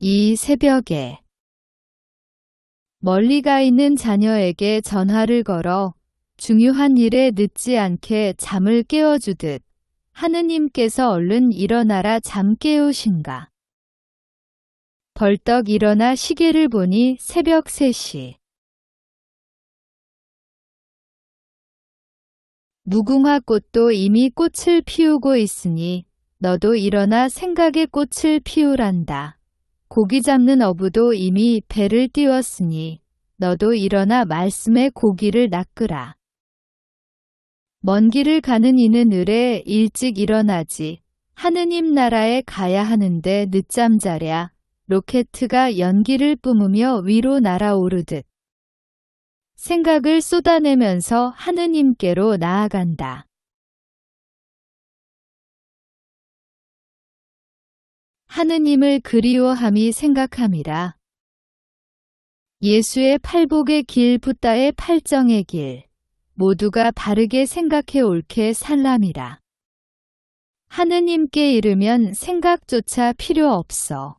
이 새벽에 멀리 가 있는 자녀에게 전화를 걸어 중요한 일에 늦지 않게 잠을 깨워주듯 하느님께서 얼른 일어나라 잠 깨우신가. 벌떡 일어나 시계를 보니 새벽 3시. 무궁화 꽃도 이미 꽃을 피우고 있으니 너도 일어나 생각의 꽃을 피우란다. 고기 잡는 어부도 이미 배를 띄웠으니 너도 일어나 말씀의 고기를 낚으라. 먼 길을 가는 이는 을에 일찍 일어나지. 하느님 나라에 가야 하는데 늦잠 자랴. 로켓트가 연기를 뿜으며 위로 날아오르듯. 생각을 쏟아내면서 하느님께로 나아간다. 하느님을 그리워함이 생각함이라. 예수의 팔복의 길 붓다의 팔정의 길. 모두가 바르게 생각해 옳게 살람이라. 하느님께 이르면 생각조차 필요 없어.